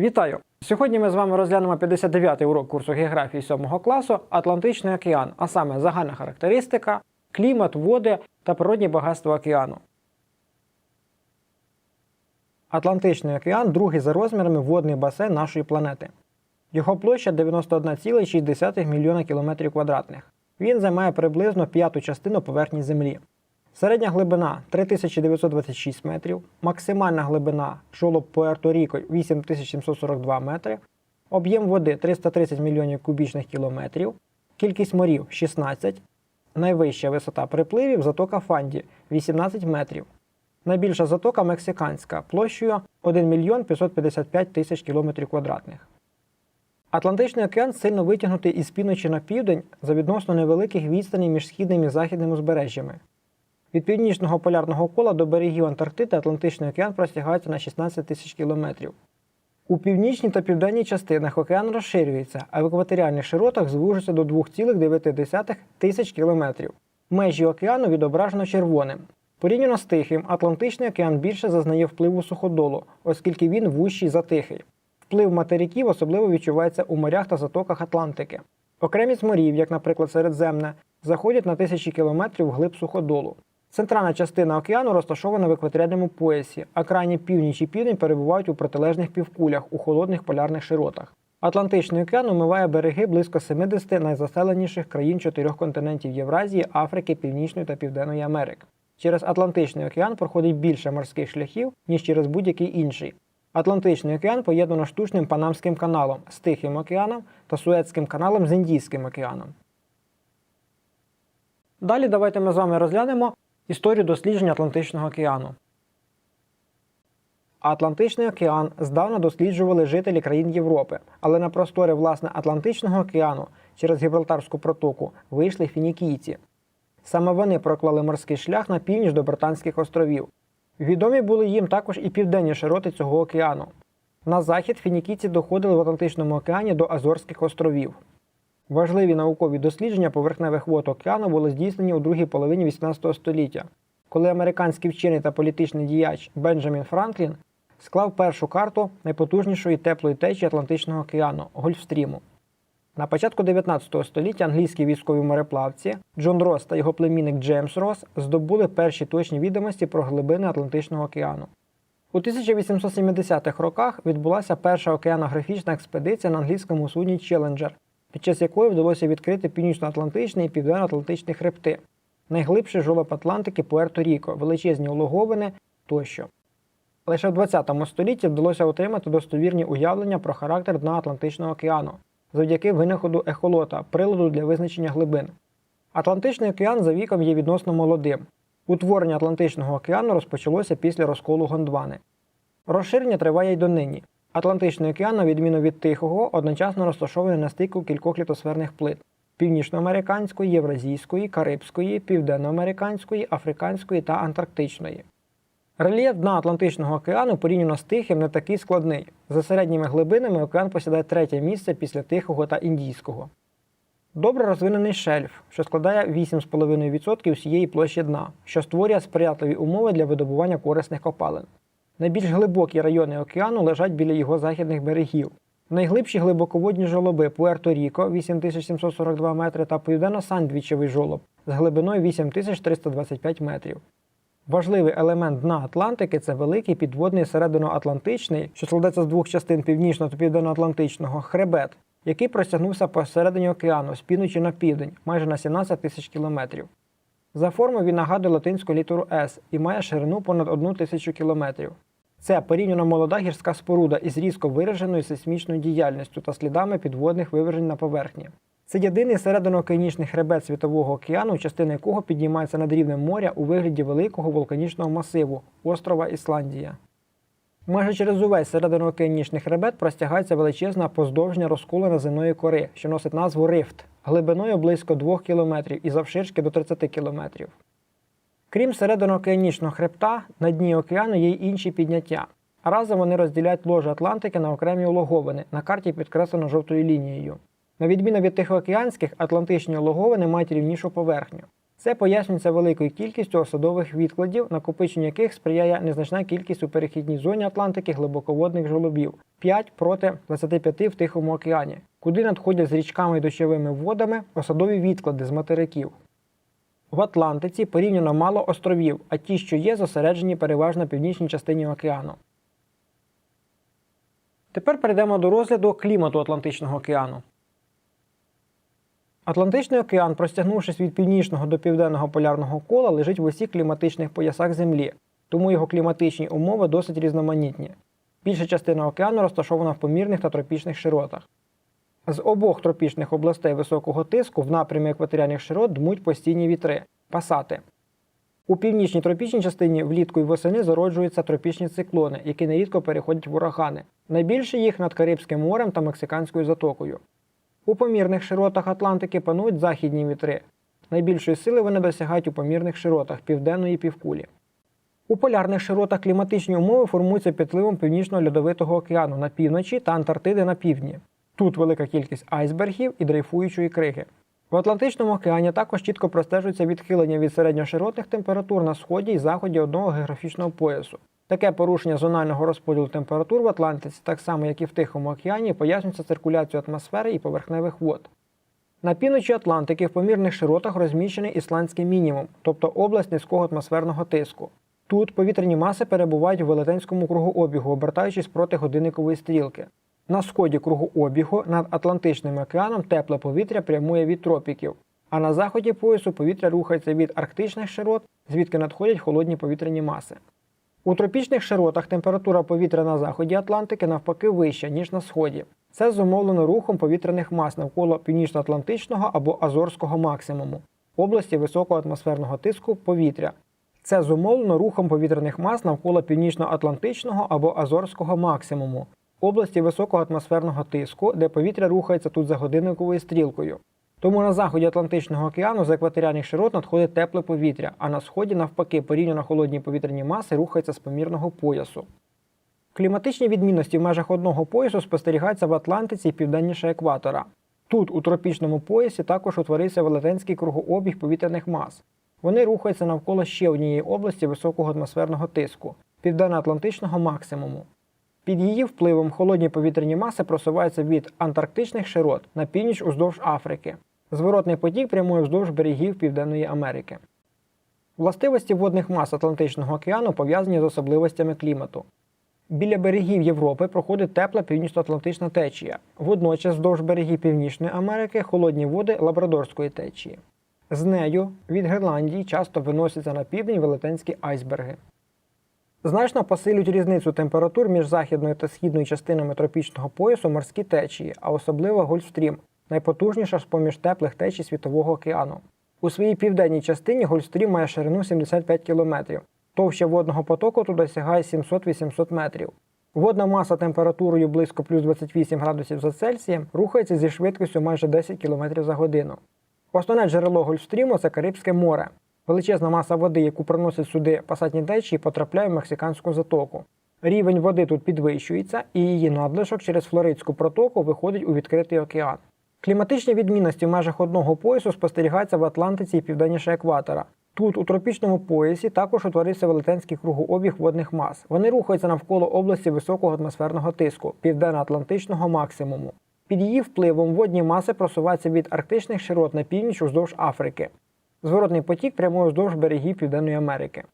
Вітаю! Сьогодні ми з вами розглянемо 59-й урок курсу географії 7 класу Атлантичний океан, а саме загальна характеристика, клімат, води та природні багатства океану. Атлантичний океан другий за розмірами водний басейн нашої планети. Його площа 91,6 мільйона кілометрів квадратних. Він займає приблизно п'яту частину поверхні Землі. Середня глибина 3926 метрів, максимальна глибина жолоб Пуерто-Ріко 8742 метри, об'єм води 330 мільйонів кубічних кілометрів, кількість морів 16, найвища висота припливів затока Фанді 18 метрів. Найбільша затока мексиканська площею 1 мільйон 555 тисяч кілометрів квадратних. Атлантичний океан сильно витягнутий із півночі на південь за відносно невеликих відстаней між східним і західним узбережжями. Від північного полярного кола до берегів Антарктиди Атлантичний океан простягається на 16 тисяч кілометрів. У північній та південній частинах океан розширюється, а в екваторіальних широтах звужується до 2,9 тисяч кілометрів. Межі океану відображено червоним. Порівняно з Тихим, Атлантичний океан більше зазнає впливу суходолу, оскільки він вущий за Тихий. Вплив материків особливо відчувається у морях та затоках Атлантики. Окремість морів, як, наприклад, Середземне, заходять на тисячі кілометрів вглиб суходолу. Центральна частина океану розташована в екваторіальному поясі, а крайні північ і південь перебувають у протилежних півкулях у холодних полярних широтах. Атлантичний океан омиває береги близько 70 найзаселеніших країн чотирьох континентів Євразії, Африки, Північної та Південної Америки. Через Атлантичний океан проходить більше морських шляхів, ніж через будь-який інший. Атлантичний океан поєднано штучним Панамським каналом з Тихим океаном та Суецьким каналом з Індійським океаном. Далі давайте ми з вами розглянемо історію дослідження Атлантичного океану. Атлантичний океан здавна досліджували жителі країн Європи, але на простори власне Атлантичного океану через Гібралтарську протоку вийшли фінікійці. Саме вони проклали морський шлях на північ до Британських островів. Відомі були їм також і південні широти цього океану. На захід фінікійці доходили в Атлантичному океані до Азорських островів. Важливі наукові дослідження поверхневих вод океану були здійснені у другій половині 18 століття, коли американський вчений та політичний діяч Бенджамін Франклін склав першу карту найпотужнішої теплої течії Атлантичного океану Гольфстріму. На початку 19 століття англійські військові мореплавці Джон Росс та його племінник Джеймс Росс здобули перші точні відомості про глибини Атлантичного океану. У 1870-х роках відбулася перша океанографічна експедиція на англійському судні Челенджер, під час якої вдалося відкрити північно-атлантичний і південно-атлантичний хребти, найглибший жолоб Атлантики Пуерто-Ріко, величезні улоговини тощо. Лише в 20 столітті вдалося отримати достовірні уявлення про характер дна Атлантичного океану завдяки винаходу ехолота, приладу для визначення глибин. Атлантичний океан за віком є відносно молодим. Утворення Атлантичного океану розпочалося після розколу Гондвани. Розширення триває й донині. Атлантичний океан, на відміну від Тихого, одночасно розташований на стику кількох літосферних плит північноамериканської, євразійської, карибської, південноамериканської, африканської та антарктичної. Рельєф дна Атлантичного океану порівняно з Тихим не такий складний. За середніми глибинами океан посідає третє місце після Тихого та Індійського. Добре розвинений шельф, що складає 8,5% всієї площі дна, що створює сприятливі умови для видобування корисних копалин. Найбільш глибокі райони океану лежать біля його західних берегів. Найглибші глибоководні жолоби Пуерто-Ріко 8742 метри та південно-сандвічевий жолоб з глибиною 8325 метрів. Важливий елемент дна Атлантики це великий підводний серединоатлантичний, що складається з двох частин північно та південно-атлантичного хребет, який простягнувся посередині океану з півночі на південь, майже на 17 тисяч кілометрів. За формою він нагадує латинську літеру С і має ширину понад 1 тисячу кілометрів. Це порівняно молода гірська споруда із різко вираженою сейсмічною діяльністю та слідами підводних вивержень на поверхні. Це єдиний серединоокеанічний хребет Світового океану, частина якого піднімається над рівнем моря у вигляді великого вулканічного масиву острова Ісландія. Майже через увесь серединоокеанічний хребет простягається величезна поздовжня розколена земної кори, що носить назву рифт, глибиною близько 2 км і завширшки до 30 км. Крім серединоокеанічного хребта, на дні океану є й інші підняття. Разом вони розділяють ложе Атлантики на окремі улоговини, на карті підкреслено жовтою лінією. На відміну від тихоокеанських, атлантичні улоговини мають рівнішу поверхню. Це пояснюється великою кількістю осадових відкладів, накопиченню яких сприяє незначна кількість у перехідній зоні Атлантики глибоководних жолобів 5 проти 25 в Тихому океані, куди надходять з річками і дощовими водами осадові відклади з материків. В Атлантиці порівняно мало островів, а ті, що є, зосереджені переважно в північній частині океану. Тепер перейдемо до розгляду клімату Атлантичного океану. Атлантичний океан, простягнувшись від північного до південного полярного кола, лежить в усіх кліматичних поясах Землі, тому його кліматичні умови досить різноманітні. Більша частина океану розташована в помірних та тропічних широтах. З обох тропічних областей високого тиску в напрямі екваторіальних широт дмуть постійні вітри пасати. У північній тропічній частині влітку і восени зароджуються тропічні циклони, які нерідко переходять в урагани. Найбільше їх над Карибським морем та Мексиканською затокою. У помірних широтах Атлантики панують західні вітри. Найбільшої сили вони досягають у помірних широтах південної півкулі. У полярних широтах кліматичні умови формуються підпливом Північно-Льодовитого океану на півночі та Антарктиди на півдні. Тут велика кількість айсбергів і дрейфуючої криги. В Атлантичному океані також чітко простежується відхилення від середньоширотних температур на сході і заході одного географічного поясу. Таке порушення зонального розподілу температур в Атлантиці, так само як і в Тихому океані, пояснюється циркуляцією атмосфери і поверхневих вод. На півночі Атлантики в помірних широтах розміщений ісландський мінімум, тобто область низького атмосферного тиску. Тут повітряні маси перебувають у велетенському кругообігу, обертаючись проти годинникової стрілки. На сході кругообігу над Атлантичним океаном тепле повітря прямує від тропіків, а на заході поясу повітря рухається від арктичних широт, звідки надходять холодні повітряні маси. У тропічних широтах температура повітря на заході Атлантики навпаки вища, ніж на сході. Це зумовлено рухом повітряних мас навколо північно-атлантичного або азорського максимуму, області високого атмосферного тиску повітря. Це зумовлено рухом повітряних мас навколо північно-атлантичного або азорського максимуму, області високого атмосферного тиску, де повітря рухається тут за годинниковою стрілкою. Тому на заході Атлантичного океану з екваторіальних широт надходить тепле повітря, а на сході, навпаки, порівняно холодні повітряні маси рухаються з помірного поясу. Кліматичні відмінності в межах одного поясу спостерігаються в Атлантиці і південніше екватора. Тут, у тропічному поясі, також утворився велетенський кругообіг повітряних мас. Вони рухаються навколо ще однієї області високого атмосферного тиску південно-атлантичного максимуму. Під її впливом холодні повітряні маси просуваються від антарктичних широт на північ уздовж Африки. Зворотний потік прямує вздовж берегів Південної Америки. Властивості водних мас Атлантичного океану пов'язані з особливостями клімату. Біля берегів Європи проходить тепла північно-атлантична течія. Водночас вздовж берегів Північної Америки холодні води лабрадорської течії. З нею від Гренландії часто виносяться на південь велетенські айсберги. Значно посилюють різницю температур між західною та східною частинами тропічного поясу морські течії, а особливо Гольфстрім, найпотужніша з поміж теплих течій Світового океану. У своїй південній частині Гольфстрім має ширину 75 км. Товща водного потоку тут досягає 700-800 метрів. Водна маса температурою близько плюс 28 градусів за Цельсієм рухається зі швидкістю майже 10 км за годину. Основне джерело Гольфстріму це Карибське море. Величезна маса води, яку приносять сюди пасатні течії, потрапляє в Мексиканську затоку. Рівень води тут підвищується, і її надлишок через Флоридську протоку виходить у відкритий океан. Кліматичні відмінності в межах одного поясу спостерігаються в Атлантиці і південніше екватора. Тут, у тропічному поясі, також утворився велетенський кругообіг водних мас. Вони рухаються навколо області високого атмосферного тиску, південно-атлантичного максимуму. Під її впливом водні маси просуваються від арктичних широт на північ уздовж Африки. Зворотний потік прямує вздовж берегів Південної Америки.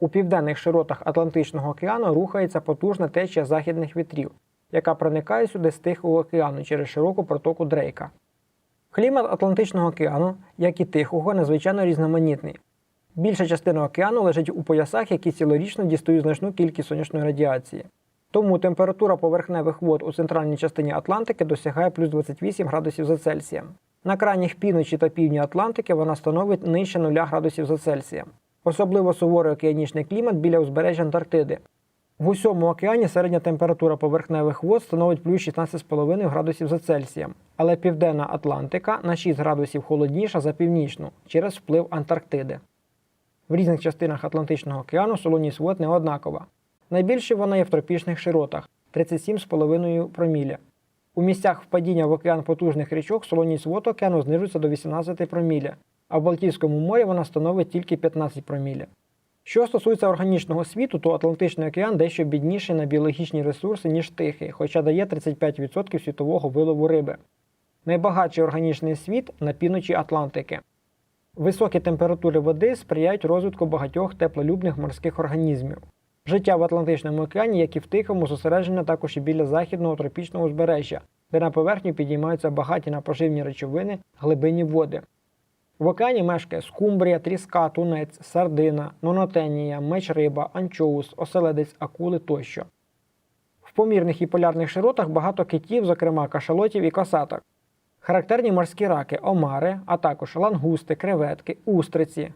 У південних широтах Атлантичного океану рухається потужна течія західних вітрів, яка проникає сюди з Тихого океану через широку протоку Дрейка. Клімат Атлантичного океану, як і Тихого, надзвичайно різноманітний. Більша частина океану лежить у поясах, які цілорічно дістають значну кількість сонячної радіації. Тому температура поверхневих вод у центральній частині Атлантики досягає плюс 28 градусів за Цельсієм. На крайніх півночі та півдні Атлантики вона становить нижче 0 градусів за Цельсієм. Особливо суворий океанічний клімат біля узбережжя Антарктиди. В усьому океані середня температура поверхневих вод становить плюс 16,5 градусів за Цельсієм, але Південна Атлантика на 6 градусів холодніша за північну через вплив Антарктиди. В різних частинах Атлантичного океану солоність вод не однакова. Найбільше вона є в тропічних широтах 37,5 проміля. У місцях впадіння в океан потужних річок солоність вод океану знижується до 18 проміля. а в Балтійському морі вона становить тільки 15 промілі. Що стосується органічного світу, то Атлантичний океан дещо бідніший на біологічні ресурси, ніж Тихий, хоча дає 35% світового вилову риби. Найбагатший органічний світ на півночі Атлантики. Високі температури води сприяють розвитку багатьох теплолюбних морських організмів. Життя в Атлантичному океані, як і в Тихому, зосереджене також і біля західного тропічного узбережжя, де на поверхню підіймаються багаті на поживні речовини глибинні води. В океані мешкає скумбрія, тріска, тунець, сардина, нонотенія, меч-риба, анчоус, оселедець, акули тощо. В помірних і полярних широтах багато китів, зокрема кашалотів і косаток. Характерні морські раки, омари, а також лангусти, креветки, устриці.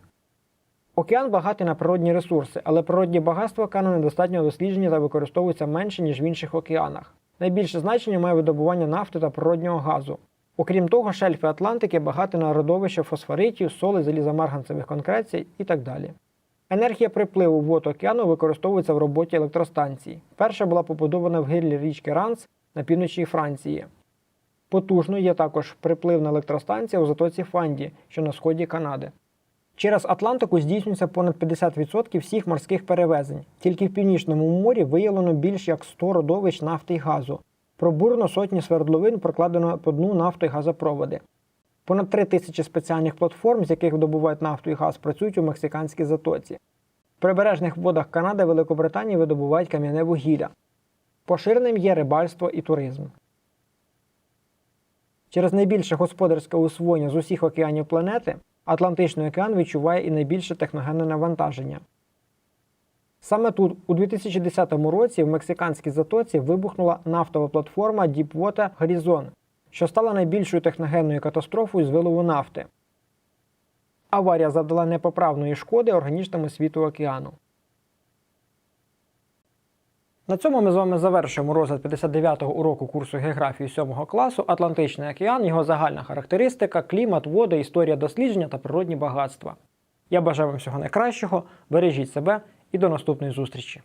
Океан багатий на природні ресурси, але природні багатства океану недостатньо досліджені та використовуються менше, ніж в інших океанах. Найбільше значення має видобування нафти та природнього газу. Окрім того, шельфи Атлантики багаті на родовища фосфоритів, соли, залізомарганцевих конкрецій і так далі. Енергія припливу вод океану використовується в роботі електростанцій. Перша була побудована в гирлі річки Ранс на півночі Франції. Потужною є також припливна електростанція у затоці Фанді, що на сході Канади. Через Атлантику здійснюється понад 50% всіх морських перевезень. Тільки в північному морі виявлено більш як 100 родовищ нафти і газу. Пробурено сотні свердловин, прокладено по дну нафто і газопроводи. Понад 3 тисячі спеціальних платформ, з яких видобувають нафту і газ, працюють у мексиканській затоці. В прибережних водах Канади Великобританії видобувають кам'яне вугілля. Поширеним є рибальство і туризм. Через найбільше господарське усвоєння з усіх океанів планети Атлантичний океан відчуває і найбільше техногенне навантаження. Саме тут, у 2010 році, в мексиканській затоці вибухнула нафтова платформа Deepwater Horizon, що стала найбільшою техногенною катастрофою з вилову нафти. Аварія завдала непоправної шкоди органічному світу океану. На цьому ми з вами завершуємо розгляд 59-го уроку курсу географії 7 класу Атлантичний океан, його загальна характеристика, клімат, вода, історія дослідження та природні багатства. Я бажаю вам всього найкращого, бережіть себе і до наступної зустрічі!